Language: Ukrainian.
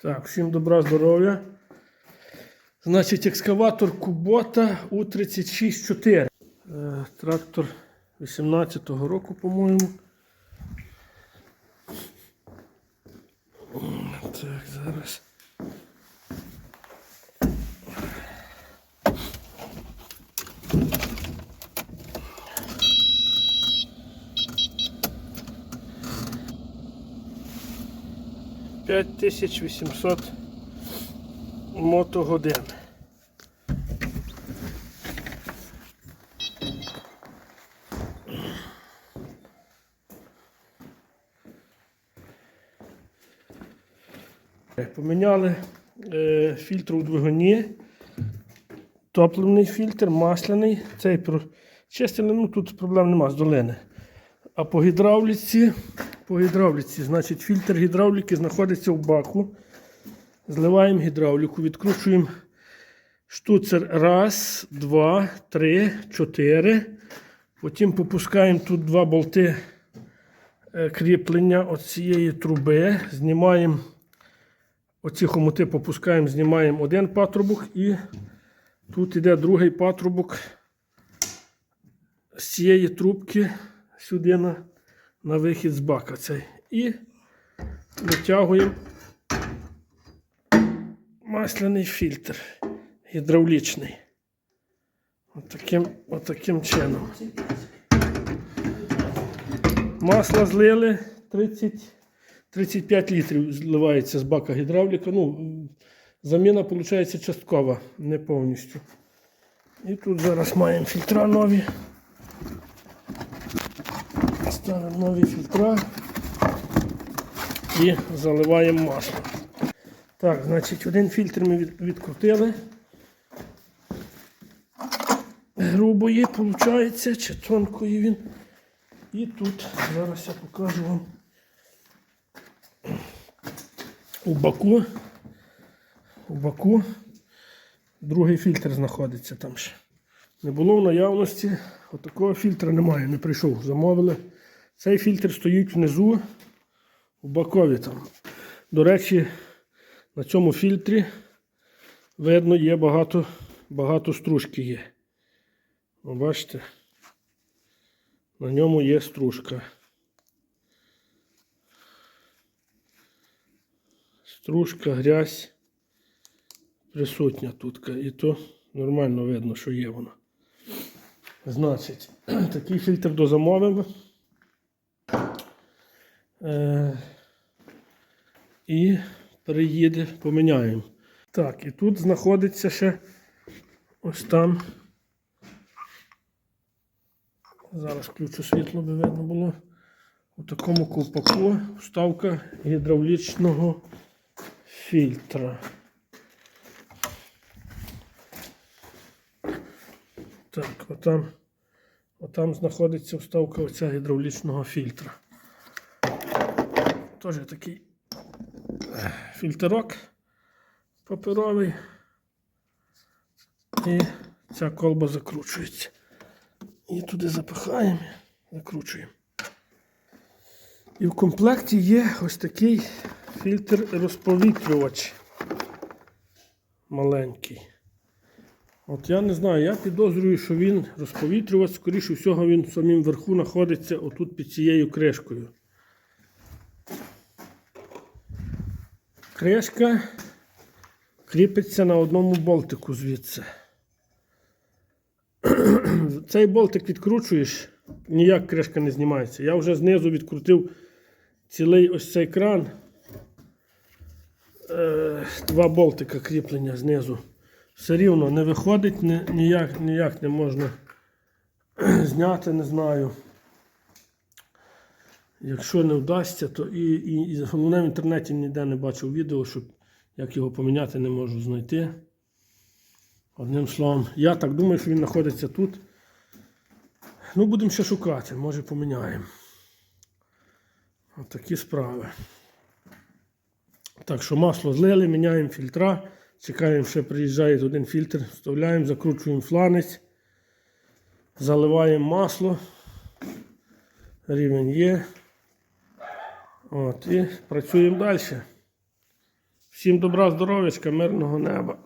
Так, всім добра здоров'я. Значить, екскаватор Кубота У-36-4. Е, трактор 18-го року, по-моєму. Так, зараз. П'ять тисяч вісімсот мотогодин. Поміняли е, фільтр у двигуні, топливний фільтр, масляний. Цей чистили, ну тут проблем нема з долини. А по гідравліці, по гідравліці, значить, фільтр гідравліки знаходиться в баку. Зливаємо гідравліку, відкручуємо штуцер. Раз, два, три, чотири. Потім попускаємо тут два болти е, кріплення от цієї труби. Знімаємо оці хомути, попускаємо, знімаємо один патрубок і тут йде другий патрубок з цієї трубки сюди на, на вихід з бака цей. І витягуємо масляний фільтр гідравлічний. Отаким, отаким чином. Масло злили 30, 35 літрів зливається з бака гідравліка. Ну, заміна виходить часткова, не повністю. І тут зараз маємо фільтра нові. Ставимо нові фільтра і заливаємо масло. Так, значить, один фільтр ми відкрутили. Грубої, виходить, чи тонкої він. І тут зараз я покажу вам у баку. У баку другий фільтр знаходиться там ще. Не було в наявності. Отакого фільтра немає, не прийшов. Замовили. Цей фільтр стоїть внизу у бакові там. До речі, на цьому фільтрі видно є багато, багато стружки є. Ви бачите? На ньому є стружка. Стружка, грязь присутня тут. І то нормально видно, що є воно. Значить, такий фільтр дозамовимо. Е, і приїде, поміняємо. Так, і тут знаходиться ще ось там. Зараз включу світло, би видно було. У такому ковпаку вставка гідравлічного фільтра. Так, отам, отам знаходиться вставка оця гідравлічного фільтра. Теж такий фільтрок паперовий. І ця колба закручується. І туди запихаємо, закручуємо. І в комплекті є ось такий фільтр розповітрювач маленький. От я не знаю, я підозрюю, що він розповітрювач, скоріше всього, він в самім верху знаходиться отут під цією кришкою. Кришка кріпиться на одному болтику звідси. Цей болтик відкручуєш, ніяк кришка не знімається. Я вже знизу відкрутив цілий ось цей кран. Е, Два болтика кріплення знизу. Все рівно не виходить, ніяк, ніяк не можна зняти, не знаю. Якщо не вдасться, то і, і, і головне в інтернеті ніде не бачив відео, щоб як його поміняти, не можу знайти. Одним словом, я так думаю, що він знаходиться тут. Ну, будемо ще шукати, може поміняємо. От такі справи. Так що масло злили, міняємо фільтра, чекаємо, ще приїжджає один фільтр, вставляємо, закручуємо фланець, заливаємо масло. Рівень є. От, і працюємо далі. Всім добра, здоров'ячка, мирного неба.